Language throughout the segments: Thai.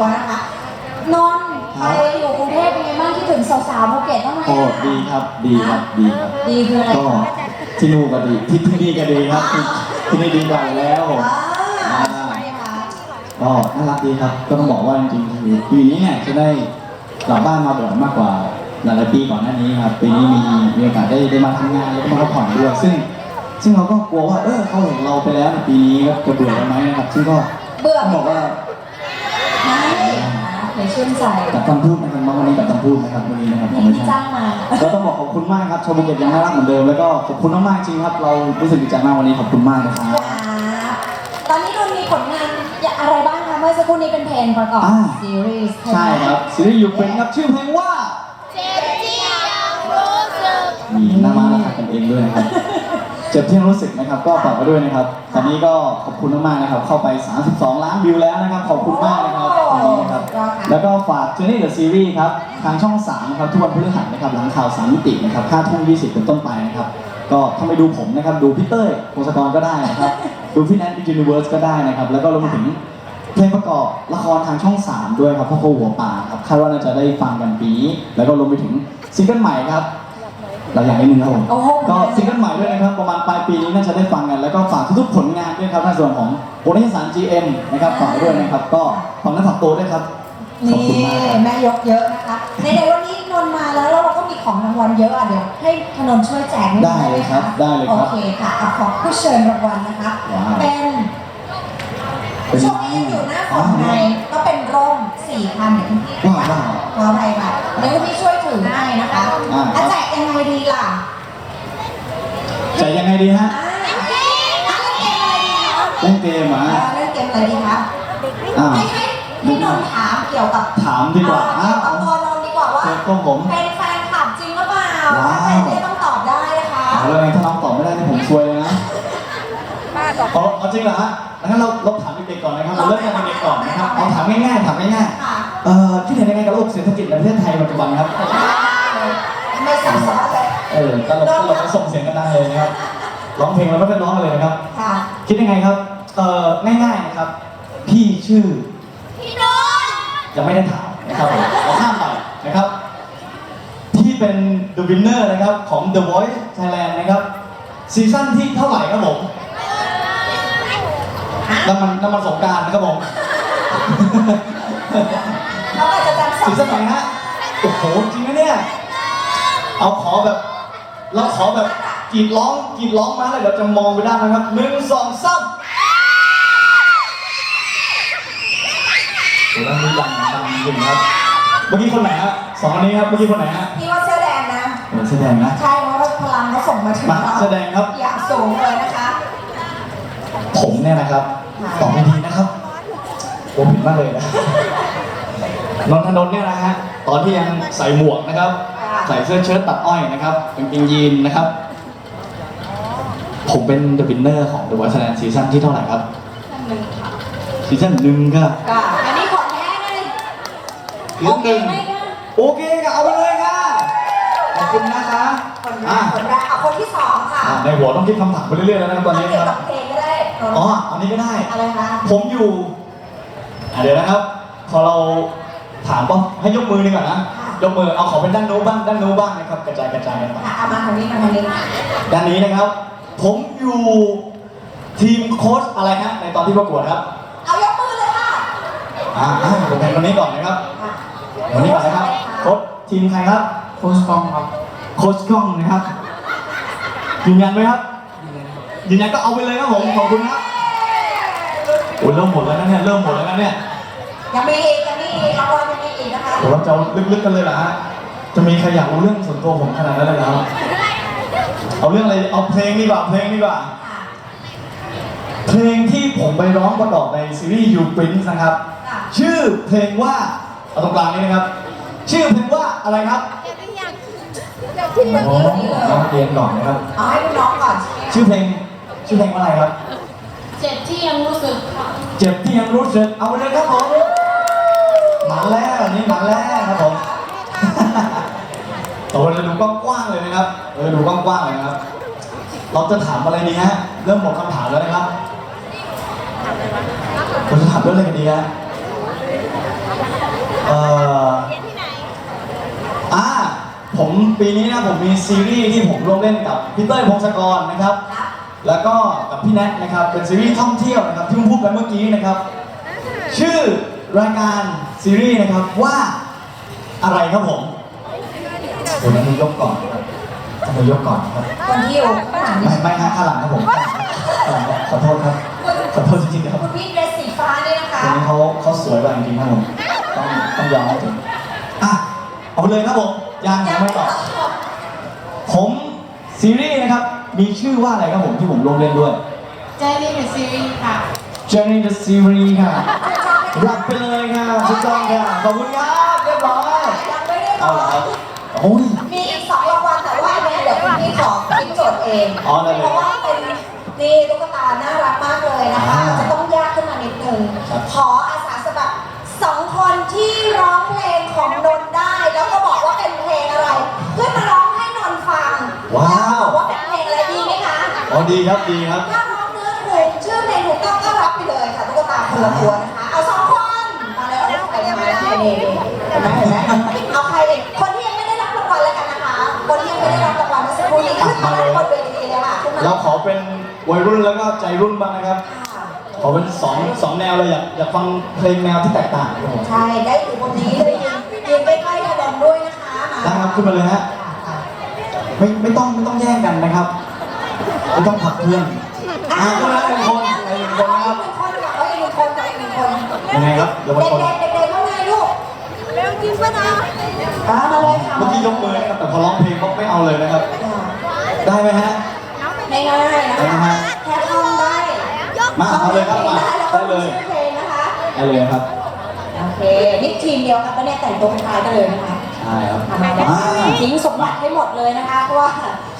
ตัวนะคะนนท์ไปอยู่กรุงเทพเป็นไงบ้างที่ถึงสาวๆภูเก็ตบ้างไหมโอ้ดีครับดีครับดีครับ ดีคืออะไรก็คะที่นู่นก็ดีที่ที่นี่ก็ดีครับ ที่ที่นี่ดีกว่าอยู่แล้วอ่าใช่ไหมคะก็น่ารักดีครับ ก็ต้องบอกว่าจริงๆคือปีนี้เนี่ยจะได้กลับบ้านมาบ่อยมากกว่าหลายๆปีก่อนหน้านี้ครับปีนี้มีมีโอกาสได้ได้มาทำงานแล้วก็มาพักผ่อนด้วยซึ่ง ซึ่งเราก็กลัวว่าเออเขาเห็นเราไปแล้วในปีนี้ก็จะเบื่อกันไหมนะครับ ซึ่งก็เบื่อต้องบอกว่าไม่ เคยชื่นใจกับคำพูดนะครับวันนี้กับคำพูดนะครับวันนี้นะครับผมนี่ไม่ที่ใช่จ้างมาก็ต้องบอกขอบคุณมากครับชาวภูเก็ตยังน่ารักเหมือนเดิมแล้วก็ขอบคุณมากๆจริงครับ เรารู้สึกดีใจมากวันนี้ขอบคุณมากนะครับครับตอนนี้นนท์มีผลงานอะไรบ้างคะเมื่อสักครู่นี้เป็นเพลงประกอบอ่าซีรีส์ใช่ครับซีรีส์ยูเป็นครับชื่อเพลงว่าเจ็บที่ยังรู้สึกมีหน้ามาแล้วกันเองด้วยนะครับ เจ็บที่รู้สึกนะครับก็ฝากไว้ด้วยนะครับ ตอนนี้ก็ขอบคุณมากๆนะครับ เข้าไป 32 ล้านวิวแล้วนะครับ ขอบคุณมากนะครับตรงนี้นะครับ แล้วก็ฝาก Journey the Series ครับ ทางช่อง 3 นะครับ ทุกวันพฤหัสนะครับ หลังข่าว3มิตินะครับ5ทุ่ม20 เป็นต้นไปนะครับ ก็ถ้าไม่ดูผมนะครับ ดูพี่เต้ยพงศกรก็ได้นะครับ ดูพี่แนทยูนิเวิร์สก็ได้นะครับ แล้วก็รวมถึงเพลงประกอบละครทางช่อง 3 ด้วยครับพ่อโคหัวป่าครับ คาดว่าน่าจะได้ฟังกันปีนี้แล้วก็รวมไปถึงซิงเกิลใหม่ครับ เราอยากนิดนึงครับผมโอ้โห ก็ซิงเกิลใหม่ด้วยนะครับประมาณปลายปีนี้น่าจะได้ฟังกัน แล้วก็ฝากทุกๆผลงานด้วยครับในส่วนของโปรดิวสาร GM นะครับฝากไว้ด้วยนะครับ ก็ฝากนั้นฝากตัวด้วยครับขอบนี่คุณมากครับแม่ยกเยอะนะคะในในวันนี้นนท์มาแล้วแล้วเราก็มีของรางวัลเยอะอะเดี๋ยวให้ธนนท์ช่วยแจกนิดนึงได้เลยครับหมะได้เลยครับโอเคค่ะเอาของผู้เชิญรางวัลนะคะว้าว เป็นเป็นช่วงนี้ยังอยู่หน้าของในก็เป็นร่ม สี่พันเดี๋ยวคุณพี่ว้าวว้าวขออภัยค่ะเดี๋ยวคุณพี่ช่วยถือให้นะคะอ่าครับอะแจกยังไงดีล่ะจะยังไงดีฮะ อ่าอะเล่นเกมอะไรดีคะเล่นเกมเหรอเออเล่นเกมอะไรดีคะอ่า ให้ให้ให้นนท์ถามเกี่ยวกับถามดีกว่าเกี่ยวกับตัวนนท์ดีกว่าว่า เจอก็ผม เป็นแฟนคลับจริงหรือเปล่าว้าว ถ้าเป็นเนี่ยต้องตอบได้นะคะเอาเลยถ้าน้องตอบไม่ได้นี่ผมซวยเลยนะป้าบอกเอาเอาจริงเหรอฮะงั้นเราเราถามเด็กๆก่อนนะครับ เราเริ่มกันเด็กๆก่อนนะครับ เอาถามง่ายๆ ถามง่ายค่ะๆ เอ่อคิดเห็นยังไงกับโลกเศรษฐกิจในประเทศไทยปัจจุบันครับ ไม่ซับซ้อนเลยเออตลกตลกแล้วส่งเสียงกันดังเลยนะครับ ร้องเพลงแล้วไม่เป็นร้องกันเลยนะครับ ค่ะคิดยังไงครับ เอ่อ ง่ายๆนะครับ พี่ชื่อ พี่นนท์ยังไม่ได้ถามนะครับผมเอาข้ามไปนะครับพี่เป็น The Winner นะครับของ The Voice Thailand นะครับซีซั่นที่เท่าไหร่ครับผมน้ำมันน้ำมันสงกรารนะครับผม เขาอาจจะจำซีซั่นไหนฮะโอ้โหจริงนะเนี่ย เอาขอแบบเราขอแบบกรีดร้องกรีดร้องมาเลยเดี๋ยวจะมองไปได้นะครับหนึ่งสองสามโอ้แล้วนี่ดังดังจริงครับ เมื่อกี้คนไหนฮะสองคนนี้ครับเมื่อกี้คนไหนฮะพี่ว่าเสื้อแดงนะเออแสดงนะ ใช่เพราะว่าพลังเขาส่งมาถึงมาเราแสดงครับ อย่างสูงเลยนะคะผมเนี่ยนะครับตอบไม่ดีนะครับผมผิดมากเลยนะ นนทนนท์เนี่ยนะฮะตอนที่ยังใส่หมวกนะครับ ใส่เสื้อเชิ้ตตัดอ้อยนะครับกางเกงยีนนะครับ ผมเป็น The Winner ของ The Voice Thailand ซีซั่นที่เท่าไหร่ครับซีซั่นหนึ่งครับก็อันนี้ของแท้เลย ซีซั่นหนึ่งไหมคะ โอเคค่ะเอาไปเลยค่ะขอบคุณนะคะคนแรอะกคนแรกเอาคนที่สองค่ะอะในหัวต้องคิดคำถามไปเรื่อยๆแล้วนะครับตอนนี้เกี่ยวคกัรับบเพลงก็ได้อ๋ออันนี้ก็ได้ อะไรคะผมอยู่อะเดี๋ยวนะครับ พอเรา ถามปั๊บให้ยกมือดีกว่านะ ยกมือ เอาขอเป็นด้านโน้นบ้าง ด้านโน้นบ้างนะครับ กระจายกระจายกันไปค่ะเอามาทางนี้มาทางนี้ด้านนี้นะครับ ผมอยู่ทีมโค้ชอะไรฮะในตอนที่ประกวดครับเอายกมือเลยค่ะอ่าอ่าผมเป็นคนนี้ก่อนนะครับค่ะคนนี้ก่อนนะครับ โค้ชทีมใครครับ โค้ชกล้องครับโค้ชกล้องนะครับ ยืนยันไหมครับ ยืนยันก็เอาไปเลยครับผม ขอบคุณครับโอ้ยเริ่มหมดแล้วนะเนี่ย เริ่มหมดแล้วนะเนี่ย ยังมีอีกยังมีอีกรางวัลยังมีอีกนะคะเดี๋ยวเราจะเอาลึกๆกันเลยเหรอฮะ จะมีใครอยากรู้เรื่องส่วนตัวผมขนาดนั้นเลยเหรอครับ เอาเรื่องอะไร เอาเพลงดีกว่า เพลงดีกว่าค่ะเพลงที่ผมไปร้องประกอบในซีรีส์ You Prince นะครับค่ะชื่อเพลงว่าเอาตรงกลางนี้นะครับ ชื่อเพลงว่าอะไรครับเจ็บหรือยังโอ้น้องเรียนก่อนนะครับ เอาให้คุณน้องก่อนชื่อเพลง ชื่อเพลงว่าอะไรครับ เจ็บที่ยังรู้สึกค่ะเจ็บที่ยังรู้สึก เอาไปเลยครับผม มาแล้วนนี้มาแล้วครับผมโอ้เราดูกว้างๆเลยนะครับเออดูกว้างๆเลยนะครับ เราจะถามอะไรดีฮะ เริ่มหมดคำถามแล้วนะครับเราจะถามเรื่องอะไรกันดีฮะเอ่ออ่าผมปีนี้นะผมมีซีรีส์ที่ผมร่วมเล่นกับพี่เต้ยพงศกรนะครับครับแล้วก็กับพี่แนทนะครับ เป็นซีรีส์ท่องเที่ยวนะครับที่ผมพูดไปเมื่อกี้นะครับ ชื่อ รายการซีรีส์นะครับว่าอะไรครับผมเดี๋ยวนี้ยกก่อนครับจะมายกก่อนครับคนที่อยู่ข้างหลังไม่นี่ไม่ฮะข้างหลังครับผมข้างหลังครับขอโทษครับขอโทษจริงๆครับคุณพี่เดรสสีฟ้านี่นะคะคนนี้เขาเขาสวยกว่าจริงๆครับผมต้องต้องยอมให้ถึงอะเอาเลยครับผมยังยังไม่ตอบผมซีรีส์นะครับมีชื่อว่าอะไรครับผมที่ผมร่วมเล่นด้วยเจนี่เป็นซีรีส์ค่ะ Journey the Series ค่ะ รับไปเลยค่ะถูกต้องค่ะขอบคุณครับเรียบร้อยยังไม่ได้บเอาอกละครับโอ้ยมีอีกสองรางวัลแต่ว่าอันเนี้ยเดี๋ยวคุณพี่ขอคิดโจทย์เองอ๋อได้เลยเพราะว่าเป็นนี่ตุ๊กตาน่ารักมากเลยนะคะอ่าจะต้องยากขึ้นมานิดนึงครับ ขออาสาสมัครสองคนที่ร้องเพลงของนนท์ได้ แล้วก็บอกว่าเป็นเพลงอะไรขึ้นมาร้องให้นนท์ฟังว้าว แล้วก็บอกว่าเป็นเพลงอะไรดีไหมคะ อ๋อดีครับดีครับ ถ้าร้องเนื้อถูกชื่อเพลงถูกต้องก็รับไปเลยค่ะตุ๊กตาคนละตัวน ห็นไหมเห็นไหมเอาใครเลยคนที่ยังไม่ได้รับรางวัลแล้วกันนะคะ คนที่ยังไม่ได้รับรางวัลเมื่อสักครู่นี้ขึ้นมาด้านบนเวทีเลยค่ะขึ้นมาเราขอเป็นวัยรุ่นแล้วก็ใจรุ่นบ้างนะครับขอเป็นสองสองแนวเลยอยากอยากฟังเพลงแนวที่แตกต่างครับผมใช่ ได้อยู่บนนี้เลยยืนยืนใกล้ๆกระดองด้วยนะคะมาได้ครับขึ้นมาเลยฮะค่ะไม่ไม่ต้องไม่ต้องแย่งกันนะครับไม่ต้องผลักเพื่อนอ่าก็แล้วเป็นคนเป็นคนนะครับเป็นคนค่ะเอาอีกหนึ่งคนค่ะอีกหนึ่งคนยังไงครับเยาวชน เด็กๆเด็กๆว่าไงลูกเร็ว จริงปะนะอ่ามาเลยค่ะเมื่อกี้ยกมือนะครับแต่พอร้องเพลงก็ไม่เอาเลยนะครับอ่าได้ไหมฮะง่ายๆนะคะ แค่ท่องได้มาเอาเลยครับมาได้ได้เลยชื่อเพลงนะคะได้เลยครับ โอเค นี่ทีมเดียวกันปะเนี่ยแต่งตัวคล้ายกันเลยนะคะ ใช่ครับทำมาได้ทิ้งสมบัติให้หมดเลยนะคะ เพราะว่า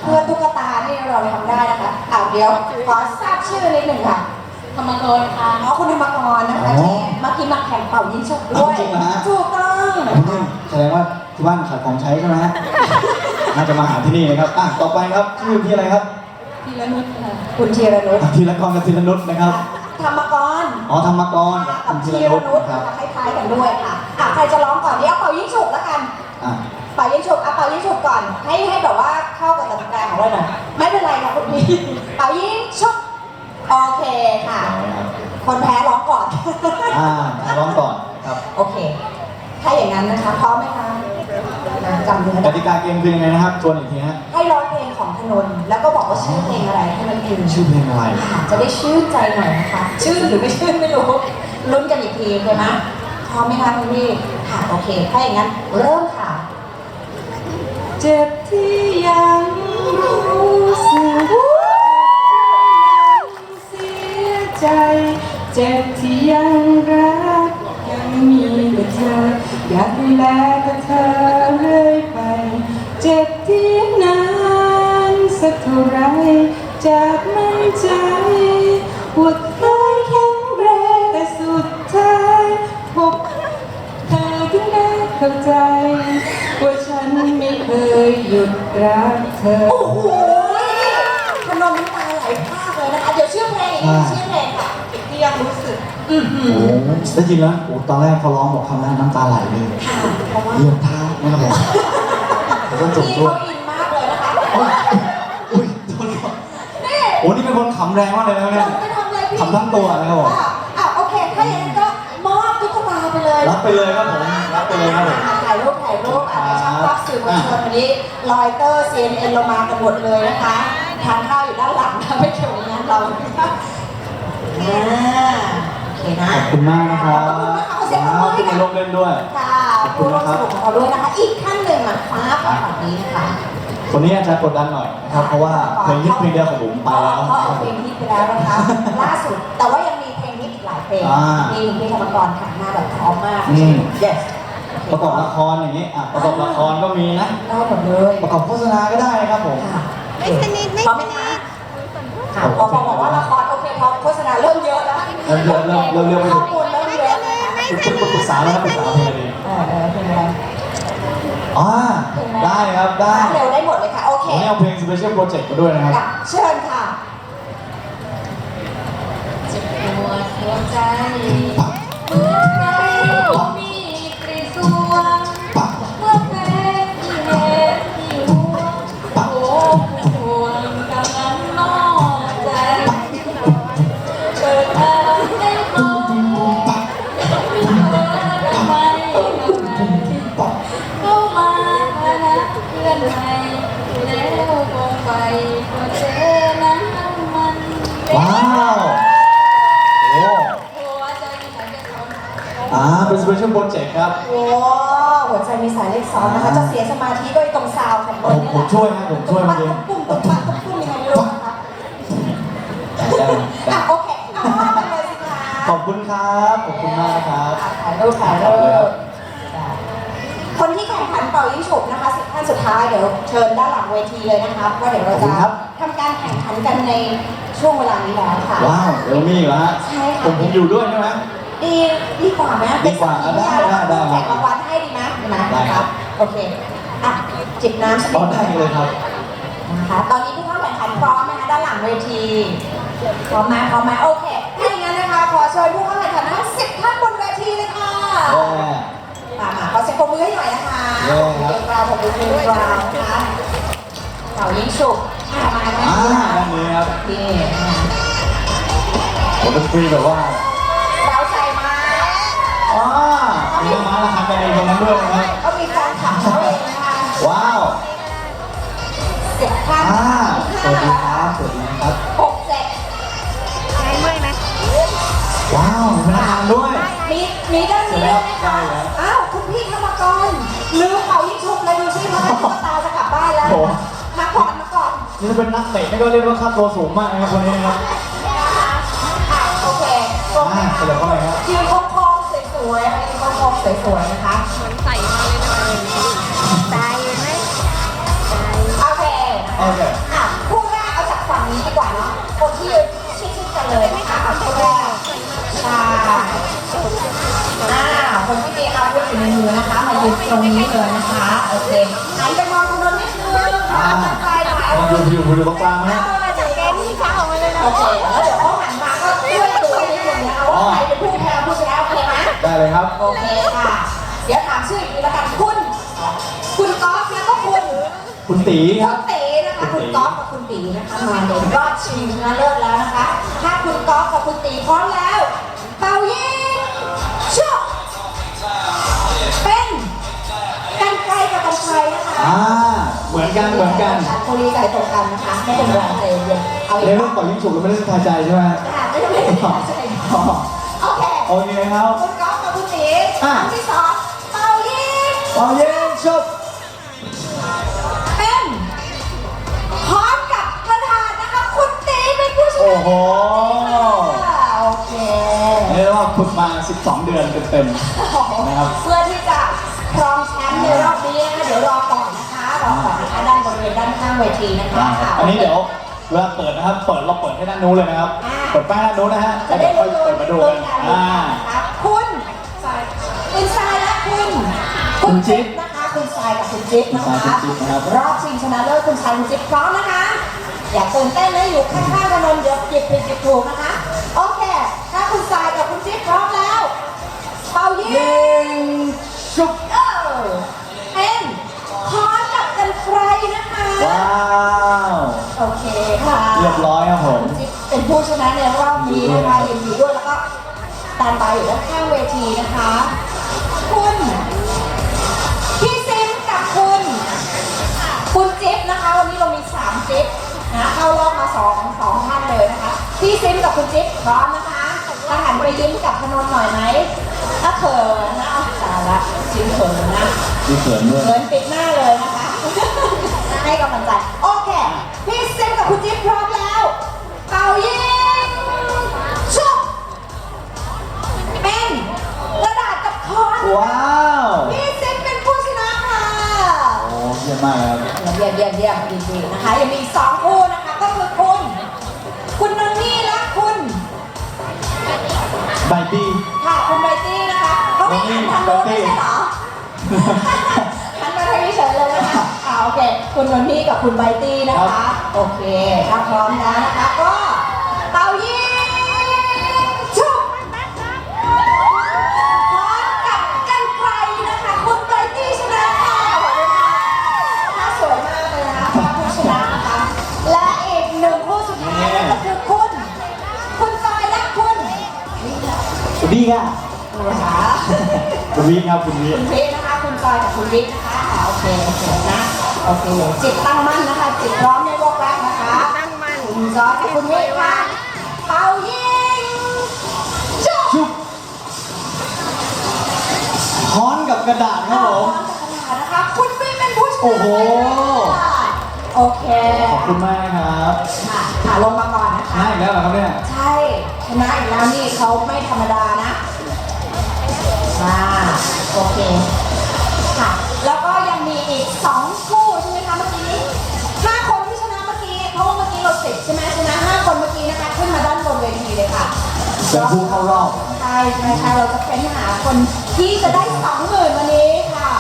เพื่อตุ๊กตานี่เราทำได้นะคะอ้าวเดี๋ยวขอทราบชื่อนิดหนึ่งค่ะธ รรมกรค่ะ อ๋อคุณธรรมกรนะคะที่เมื่อกี้มาแข่งเป่ายิงฉุบด้วยจริงเหรอฮะ ถูกต้องโอ้ยแสดงว่าที่บ้านขายของใช้ใช่ไหมฮะ น่าจะมาหาที่นี่นะครับอะต่อไปครับชื่อพี่อะไรครับพีระนุชค่ะ คุณธีรนุชอะธีรกรกับธีรนุชนะครับ ธรรมกรอ๋อธรรมกรกับกับคุณธีธีรรนุชนุชครันะบ คะคล้ายๆกันด้วยค่ะอะใครจะร้องก่อนเดี๋ยวเอาเป่ายิงฉุบแล้วกัน อะ เป่ายิงฉุบอะเป่ายิงฉุบก่อนให้ให้แบบว่าเข้ากับกติกาของเราหน่อยไม่เป็นไรค่ะคุณพี่เป่ายิงฉุบ โอเคค่ะเอาละครับคนแพ้ร้องก่อน อ่าร้องก่อนครับโอเค ถ้าอย่างนั้นนะคะพร้อมไหมคะอะจำเนื้อกได้ติกาเกมคือยังไงนะครับทวนอีกทีฮะให้ร้องเพลงของธนนท์แล้วก็บอกว่าชื่อเพลงอะไรให้มันอินชื่อเพลงอะไรค่ะจะได้ชื่นใจหน่อยนะคะ ชื่นหรือไม่ชื่นไม่รู้ลุ้นกันอีกทีใช่ไหมพร้อมไหมคะคุณพี่ค่ะโอเค ถ้าอย่างนั้นเริ่มค่ะ เจ็บที่ยังรู้สึก ใจ เจ็บที่ยังรัก ยังมีแต่เธอ อยากดูแลแต่เธอเรื่อยไป เจ็บที่นานสักเท่าไรจากมันใจว่าเคยแข็งแรงแต่สุดท้ายพบเธอถึงได้เข้าใจว่าฉันไม่เคยหยุดรักเธอ โอ้โหพนมน้ำตาไหลพากเลยนะคะ เดี๋ยวเชื่อเพลงอีกที โอ้อโหได้ยินแล้วโอ้ตอนแรกพอร้องบอกคำแรกน้ำตาไหลเลยค่ะเพราะว่าเหยียบเท้านะครับผมแล้วก็จบพี่ด้วยเขาอินมากเลยนะคะโอ้ยอุ้ยโทษครับนี่โอ้นี่เป็นคนขำแรงมากเลยนะเนี่ยไปทำอะไรพี่ขำทั้งตัวนะครับผม อะอะโอเค ถ้าอย่างนั้นก็มอบตุ๊กตาไปเลยรับไปเลยครับผมรับไปเลยครับผมถ่ายรูปถ่ายรูปอะช่างภาพสื่อมวลชนวันนี้ลอยเตอร์ซีเอ็นเรามากันหมดเลยนะคะทานข้าวอยู่ด้านหลังนะไม่เกี่ยวกับงานเรานะคะอ่าโอ เคนะ ขอบคุณมากนะครับขอบคุณมากค่ะขอเสียงปรบมือให้ที่มาร่วมเล่นด้วย ค่ะผู้ร่วมสนุกของเราด้วยนะคะ อีกท่านหนึ่งอะฟ้าฝั่งนี้นะคะคนนี้อาจจะกดดันหน่อยนะครับ เพราะว่าเพลงฮิตเพลงเดียวของผมไปแล้วเขาเอาเพลงฮิตไปแล้วนะคะ ล่าสุด แต่ว่ายังมีเพลงฮิตอีกหลายเพลงอ่ามีคุณพี่ธรรมกรขันมาแบบพร้อมมาก อืม yes ประกอบละครอย่างนี้อะประกอบละครก็มีนะ ได้หมดเลยประกอบโฆษณาก็ได้นะครับผม ค่ะไม่สนิทไม่พร้อมไหมสนิคะทค่ะพอบอกว่าละคร โอเคพอโฆษณาเริ่มเยอะแล้วเริ่มเยอะเริ่มเริ่มเริ่มไม่ข้ถูอกมูลเริ่มเยอะนะคะคุณคุณปรึกษาแล้วนะปรึกษาเพลงอะไรดีเออเออเพลงอะไรอ๋อได้ครับได้เร็วได้หมดเลยค่ะโอเควันนี้เอาเพลง Special Project มาด้วยนะครับกับเชิญค่ะเจ็บปวดหัวใจ ครับ โอ้หัวใจมีสายเลขสองนะคะ จะเสียสมาธิด้วยตรงซาวของบผมนนี่ผมแหละช่วยนะผมช่วยปัเมื่ดอกี้ตุ้มตุ้มปัดตุ้มตุ้มยังไงไม่รู้นะคะได้ได้อะโอเคเอามอบไปเลยสิคะขอบคุณครับ ขอบคุณมากนะครับถ่ายรูปถ่ายรูปคนที่แข่งขันเป่ายิงฉุบนะคะสิบท่านสุดท้ายเดี๋ยวเชิญด้านหลังเวทีเลยนะคะเพราะเดี๋ยวเราขอบคุจะณครับ ทำการแข่งขันกันในช่วงเวลานี้แล้วค่ะ ว้าวเดี๋ยวมีอีกแล้วฮะใช่ค่ะ ผมผมอยู่ด้วยใช่ไหม ดีดีกว่าไหมดีกว่าเป็นสัได้ขีพยนได้ได้แล้วก็แจกรางวัลให้ดีไหมดีไหมได้นะคครัรับบโอเคอะจิบน้ำสักตนิอนดได้เลยครับนะคะตอนนี้ผู้เข้าแข่งขันพร้อมไหมคะด้านหลังเวทีพร้อมไหมพร้อมไหมโอเคถ้าอย่างนั้นนะคะขอเชิญผู้เข้าแข่งขันทั้งสิบท่านบนเวทีเลยค่ะแย่มามาขอเสียงปรบมือให้หน่อยนะคะเย้ครับเกราวผมเป็นเกราวนะคะเต่ายิงฉุบอะมาไหมอ่าด้านนี้ครับนี่ผมเป็นฟรีแบบว่าเราใจมาก ว้ามี น้ำมันราคากันเองตรงนั้นด้วยนะครับก็มีแฟนคลับเขาเองนะคะว้าวสิบท่านอ่าสวัสดีครับสวัสดีครับหกเจ็ดใช้เมื่อยไหมว้าวมีพนักงานด้วย มีมีด้านนี้ด้วยนะได้คะแล้วอ้าวคุณพี่ธรรมกรลืมเป่ายิงฉุบเลยดูสิเพราะว่าตุ๊กตาจะกลับบ้านแล้วโอ้มาก่อนมาก่อนนี่ถ้าเป็นนักเตะนี่ก็เรียกว่าค่าตัวสูงมากนะครับคนนี้นะครับนะคะอะโอเคตรงอ่านี้เสร็จแล้วก็อะไรครับยืนโค้งๆสวยๆยืนโค้ง ๆสวยๆนะคะเหมือนใส่มาเลยนะตายไหมตายโอเคโอเคอะคู่แรกเอาจากฝั่งนี้ดีกว่าเนาะคนที่ยืนชิดๆกันเลยนะคะอะคู่แรกใช่อ่าคนที่มีอาวุธอยู่ในมือนะคะ มายืนตรงนี้เลยนะคะโอเคหันไปมองตรงนั้นนิดนึงอ่าไปหน่อยอยู่อยู่อยู่ตรงกลางไหม เอามาจากแกแกนี่นี่ขาออกมาเลยนะ โอเคแล้วเดี๋ยว ไหมได้เลยครับ โอเคค่ะ เดี๋ยวถามชื่ออีกทีละกันคุณ คุณก๊อฟแล้วก็คุณคุณตีคคุรับ ณตีนะคะคุณก๊อฟกับคุณตีนะคะมาในรอบชิงชนะเลิศแล้วนะคะ ถ้าคุณก๊อฟกับคุณตีพร้อมแล้ว เป่ายิงชุบเป็นกันไกลกับกันไกลนะคะอ่า เหมือนกัน เหมือนกันคุยใจตรงกันนะคะไม่เป็นไรใจเย็นเอาอีในกเรื่องต่อยิ่งฉุกเราไม่ได้ทายใจใช่ไหม ค่ะไม่ต้องไม่ต้องใจโอเค โอเคครับ คุณก๊อฟกับคุณตี อะครั้งที่สองเป่ายิงต่อเย็นชุบเป็นพร้อมกับประธานนะคะ คุณตีเป็นผู้ชโอ้นะโหโอเคเรียกว่าฝึกมา 12 เดือนเต็มๆนะครับ เพื่อที่จะครองแชมป์ในรอบนี้นะคะเดี๋ยวรอก่อนนะคะรอก่อนนะคะด้านบริเวณด้านข้างเวทีนะคะได้ครับอันนี้เดี๋ยวเวลาเปิดนะครับ เปิดเราเปิดให้ด้านนู้นเลยนะครับเปิดป้ายด้านนู้นนะฮะจะแล้วได้เดี๋ยวค่อยลุ้นเปิดมาดูลุ้กันนกันอ่า นะคะ คุณจิ๊บนะคะคุณทรายกับคุณจิ๊บนะคุณทราคะยคุณจิ๊บนะครับรอบชิงชนะเลิศคุณทรายคุณจิ๊บพร้อมนะคะ อย่าตื่นเต้นนะอยู่ข้างๆถนนเดี๋ยวหยิบผิดหยิบถูกนะคะโอเคถ้าคุณทรายกับคุณจิ๊บพร้อมแล้วเป่ายิยิงงชุบเออเป็นพร้อมกับกันไกลนะคะว้าวโอเคค่ะเรียบร้อยครับผมคุณจิ๊บเป็นผู้ชนะในรอบนี้นะคะยินดีด้วยแล้วก็ตามไปอยู่ด้านข้างเวทีนะคะคุณ นะคะวันนี้เรามีสามจิ๊บนะเข้ารอบมาสองสองท่านเลยนะคะพี่ซิมกับคุณจิ๊บพร้อมนะคะถ้าหันไปยิ้มกับพนนท์หน่อยไหมถ้าเขินนะเอาตายละซิมเขินนะดูเขินด้วยเขินปิดหน้าเลยนะคะให้กำลังใจโอเคพี่ซิมกับคุณจิ๊บพร้อมแล้วเป่ายิงชุบเป็นกระดาษกับค้อนว้าวพี่ซิมเป็นผู้ชนะค่ะโอ้เยี่ยมมากครับเยี่ยมเยี่ยมเยี่ยมดีดีนะคะ ยังมีอีกสองคู่นะคะ ก็คือคุณ คุณนนนี่และคุณใบบี้ ค่ะคุณไบตี้นะคะเขาไม่หันทางโน้นไม่ใช่เหรอ หันมาทางนี้เฉยเลยนะคะอ่าโอเค คุณนนนี่กับคุณไบตี้นะคะโอเคถ้าพร้อมแล้วนะคะก็ คุณบี้ค่ะนะคะคุณบี้ครับคุณบี้คุณวิทย์นะคะ คุณจอยกับคุณวิทย์นะคะอ่าโอเคโอเคนะโอเคจิตตั้งมั่นนะคะจิตพร้อมในโลกรักนะคะตั้งมันคุณจอยกับคุณวิทย์ค่ะเป่ายิงจุ๊บชุบพกับกระดาษครับผมพร้อมกับกระดาษนะคะคุณฟิล์มเป็นผู้ชนะโอ้โหค่ะโอเค ขอบคุณมากนะครับค่ะค่ะลงมาก่อนนะคะได้อีกแล้วเหรอครับเนี่ย ใช่ชนะอีกแล้วนี่เขาไม่ธรรมดานะ อ่าโอเคค่ะ แล้วก็ยังมีอีกสองคู่ใช่ไหมคะเมื่อกี้ห้าคนที่ชนะเมื่อกี้เพราะว่าเมื่อกี้เราสิบใช่ไหมชนะห้าคนเมื่อกี้นะคะขึ้นมาด้านบนเวทีเลยค่ะเป็นผู้เข้ารอบ ใช่ใช่ค่ะเราจะเป็นหาคนที่จะได้สองหมื่นวันนี้ค่ะ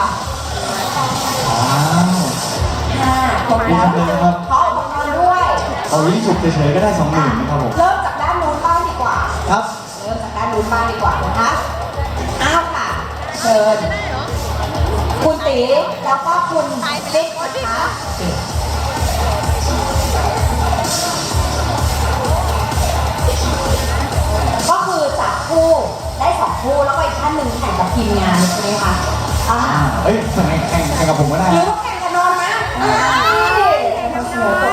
ว้าวห้าคนแล้วดีจังเลยครับขออุปกรณ์ด้วยเอายิ่งฉุกเฉยๆก็ได้สองหมื่นนะครับผม เริ่มจากด้านนู้นบ้างดีกว่า ครับ เริ่มจากด้านนู้นบ้างดีกว่านะคะอ้าวค่ะเชิญ คุณตีแล้วก็คุณติ๊กนะคะก็คือจับคู่ได้สองคู่แล้วก็อีกท่านหนึ่งแข่งกับทีมงานใช่ไหมคะอ่าอ่าเอ้ยแข่งแข่งแข่งกับผมก็ได้หรือนะว่าแข่งกันนอนนะอ่า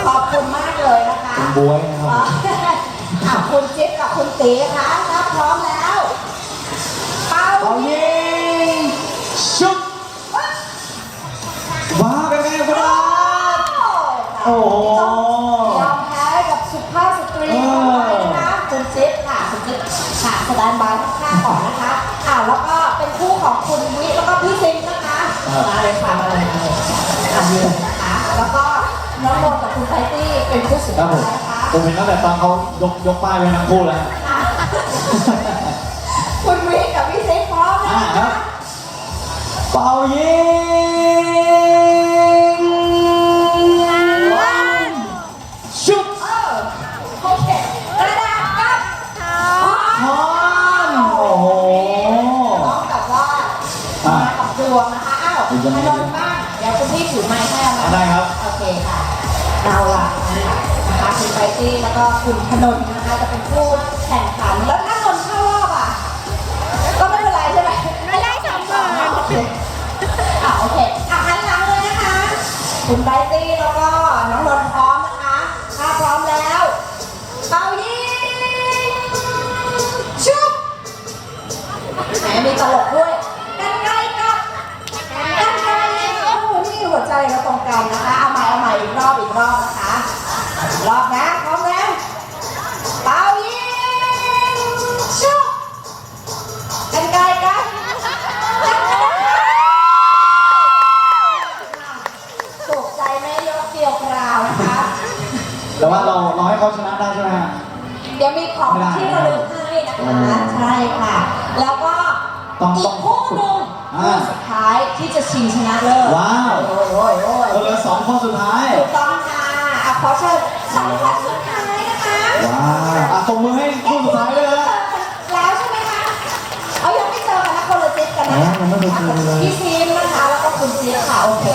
ขอบคุณมากเลยนะคะเป็นบวยนะครับผมอะคุณจิ๊บกับคุณตีคะถ้าพร้อมแล้ว เป่าเอายิยิ มาเลยค่ะมาเลยมาเลยอะยืนนะคะแล้วก็น้องโมกับคุณไทตี้เป็นคู่สุดครับท้าผมยนะคะผมเห็นตั้งแต่ตอนเขายกยกป้ายไว้ทั้งคู่แล้วฮะอะคุณวิกับพี่ซิงพร้อมนะอ่าครัคะบ เป่ายิง นะคะคุณไบตี้แล้วก็คุณถนนนะคะจะเป็นผู้แข่งขันแล้วถ้านนท์เข้ารอบอะก็ไม่เป็นไรใช่ไหมไม่ได้สองหมื่นโอเคอะโอเคอะหันหลังเลยนะคะคุณไบตี้แล้วก็น้องนนท์พร้อมนะคะถ้าพร้อมแล้วเป่ายิงชุบแหมมีตลกด้วยกันไกลกับกันไกลโอ้โหนี่หัวใจเราตรงกันนะคะเอาใหม่เอาใหม่อีกรอบอีกรอบนะคะอีกรอบนะ แต่ว่าเราเราให้เขาชนะได้ใช่ไหมฮะ เดี๋ยวมีของที่ระลึกให้นะคะ ใช่ค่ะ แล้วก็ต้องอีต้กองคู่หนึ่งอ่า คู่สุดท้ายที่จะชิงชนะเลิศว้าวโอ้ยโอ้ยโอ้ยเราเหลือสองข้อสุดท้าย ถูกต้องค่ะอะขอเชิญสองคนสุดท้ายนะคะว้าวอะตบมือให้คู่สุดท้ายด้วยนะ แล้วใช่ไหมคะเอายังไม่เจอกันนะคนละจิ๊บกันนะอ๋อยังไม่เคยเจอเลย พี่ซีมนะคะแล้วก็คุณจิ๊บค่ะโอเค